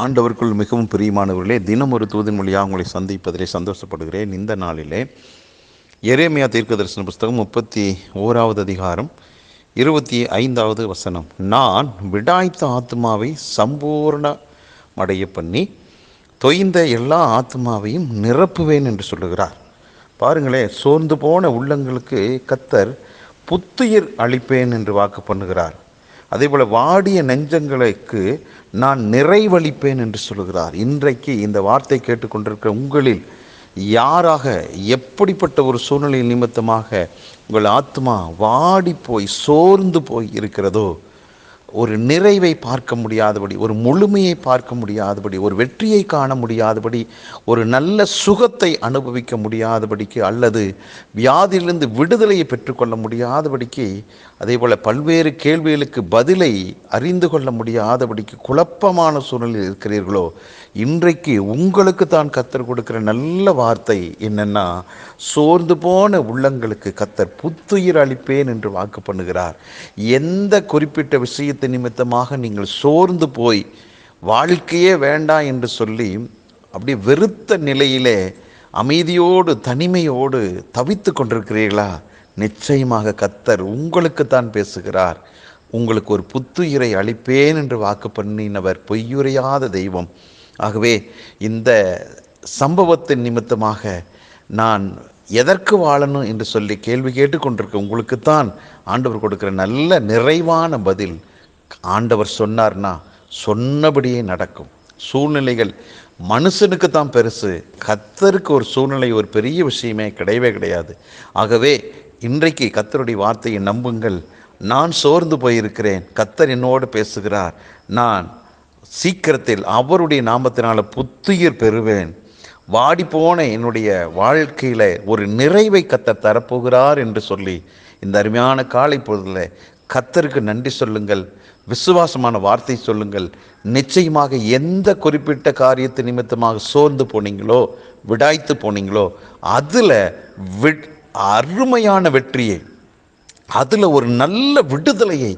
ஆண்டவருக்குள் மிகவும் பிரியமானவர்களே தினம் ஒரு தூதின் மொழியாக உங்களை சந்திப்பதிலே சந்தோஷப்படுகிறேன். இந்த நாளிலே எரேமியா தீர்க்க தரிசன புஸ்தகம் முப்பத்தி ஓராவது அதிகாரம் இருபத்தி ஐந்தாவது வசனம். நான் விடாய்த்த ஆத்மாவை சம்பூர்ணமடைய பண்ணி தொய்ந்த எல்லா ஆத்மாவையும் நிரப்புவேன் என்று சொல்லுகிறார். பாருங்களே சோர்ந்து போன உள்ளங்களுக்கு கத்தர் புத்துயிர் அளிப்பேன் என்று வாக்கு பண்ணுகிறார். அதேபோல் வாடிய நெஞ்சங்களுக்கு நான் நிறைவளிப்பேன் என்று சொல்கிறார். இன்றைக்கு இந்த வார்த்தை கேட்டுக்கொண்டிருக்கிற உங்களில் யாராக எப்படிப்பட்ட ஒரு சூழ்நிலை நிமித்தமாக உங்கள் ஆத்மா வாடி போய் சோர்ந்து போய் இருக்கிறதோ ஒரு நிறைவை பார்க்க முடியாதபடி ஒரு முழுமையை பார்க்க முடியாதபடி ஒரு வெற்றியை காண முடியாதபடி ஒரு நல்ல சுகத்தை அனுபவிக்க முடியாதபடிக்கு அல்லது வியாதியிலிருந்து விடுதலையை பெற்றுக்கொள்ள முடியாதபடிக்கு அதே போல் பல்வேறு கேள்விகளுக்கு பதிலை அறிந்து கொள்ள முடியாதபடிக்கு குழப்பமான சூழ்நிலையில் இருக்கிறீர்களோ இன்றைக்கு உங்களுக்கு தான் கத்தர் கொடுக்கிற நல்ல வார்த்தை என்னென்னா சோர்ந்து போன உள்ளங்களுக்கு கத்தர் புத்துயிர் அளிப்பேன் என்று வாக்கு பண்ணுகிறார். எந்த குறிப்பிட்ட விஷயத்தை நிமித்தமாக நீங்கள் சோர்ந்து போய் வாழ்க்கையே வேண்டாம் என்று சொல்லி அப்படியே வெறுத்த நிலையிலே அமைதியோடு தனிமையோடு தவித்து கொண்டிருக்கிறீர்களா? நிச்சயமாக கத்தர் உங்களுக்கு தான் பேசுகிறார். உங்களுக்கு ஒரு புத்துயிரை அளிப்பேன் என்று வாக்கு பண்ணினவர் பொய்யுரையாத தெய்வம். ஆகவே இந்த சம்பவத்தின் நிமித்தமாக நான் எதற்கு வாழணும் என்று சொல்லி கேள்வி கேட்டுக்கொண்டிருக்க உங்களுக்குத்தான் ஆண்டவர் கொடுக்கிற நல்ல நிறைவான பதில் ஆண்டவர் சொன்னார்னா சொன்னபடியே நடக்கும். சூழ்நிலைகள் மனுஷனுக்கு தான் பெருசு கத்தருக்கு ஒரு சூழ்நிலை ஒரு பெரிய விஷயமே கிடையவே கிடையாது. ஆகவே இன்றைக்கு கத்தருடைய வார்த்தையை நம்புங்கள். நான் சோர்ந்து போயிருக்கிறேன். கத்தர் என்னோடு பேசுகிறார். நான் சீக்கிரத்தில் அவருடைய நாமத்தினால் புத்துயிர் பெறுவேன். வாடிப்போன என்னுடைய வாழ்க்கையில் ஒரு நிறைவை கத்தர் தரப்போகிறார் என்று சொல்லி இந்த அருமையான காலை பொழுதில் கத்தருக்கு நன்றி சொல்லுங்கள். விசுவாசமான வார்த்தை சொல்லுங்கள். நிச்சயமாக எந்த குறிப்பிட்ட காரியத்து நிமித்தமாக சோர்ந்து போனீங்களோ விடாய்த்து போனீங்களோ அதில் வி அருமையான வெற்றியை அதில் ஒரு நல்ல விடுதலையை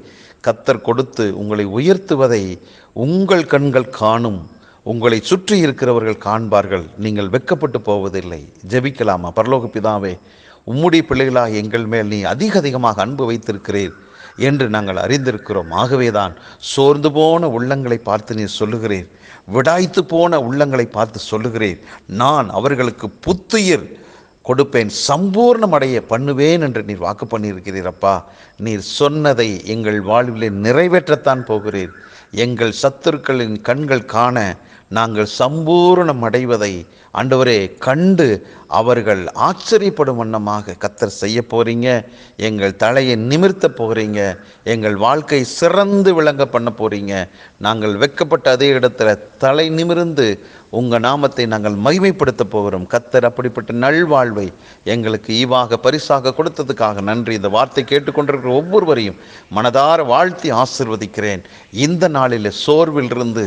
கத்தர் கொடுத்து உங்களை உயர்த்துவதை உங்கள் கண்கள் காணும். உங்களை சுற்றி இருக்கிறவர்கள் காண்பார்கள். நீங்கள் வெக்கப்பட்டு போவதில்லை. ஜெபிக்கலாமா? பரலோக பிதாவே உம்முடைய பிள்ளைகளாக எங்கள் மேல் நீ அதிக அதிகமாக அன்பு வைத்திருக்கிறீர். என்று நாங்கள் அறிந்திருக்கிறோம். ஆகவேதான் சோர்ந்து போன உள்ளங்களை பார்த்து நீ சொல்லுகிறேன் விடாய்த்து போன உள்ளங்களை பார்த்து சொல்லுகிறேன் நான் அவர்களுக்கு புத்துயிர் கொடுப்பேன். சம்பூர்ணமடைய பண்ணுவேன் என்று நீர் வாக்கு பண்ணியிருக்கிறீரப்பா நீர் சொன்னதை எங்கள் வாழ்விலே நிறைவேற்றத்தான் போகிறீர். எங்கள் சத்துருக்களின் கண்கள் காண நாங்கள் சம்பூரணம் அடைவதை ஆண்டவரே கண்டு அவர்கள் ஆச்சரியப்படும் வண்ணமாக கத்தர் செய்ய போகிறீங்க எங்கள் தலையை நிமிர்த்த போகிறீங்க எங்கள் வாழ்க்கை சிறந்து விளங்க பண்ண போகிறீங்க நாங்கள் வெக்கப்பட்ட அதே இடத்துல தலை நிமிர்ந்து உங்கள் நாமத்தை நாங்கள் மகிமைப்படுத்த போகிறோம். கத்தர் அப்படிப்பட்ட நல்வாழ்வை எங்களுக்கு ஈவாக பரிசாக கொடுத்ததுக்காக நன்றி. இந்த வார்த்தை கேட்டுக்கொண்டிருக்கிற ஒவ்வொருவரையும் மனதார வாழ்த்தி ஆசிர்வதிக்கிறேன். இந்த நாளில் சோர்விலிருந்து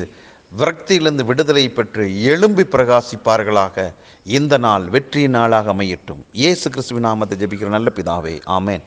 விரக்தியிலிருந்து விடுதலை பெற்று எழும்பி பிரகாசிப்பார்களாக இந்த நாள் வெற்றி நாளாக அமையட்டும். இயேசு கிறிஸ்துவின் நாமத்தை ஜெபிக்கிற நல்ல பிதாவே. ஆமேன்.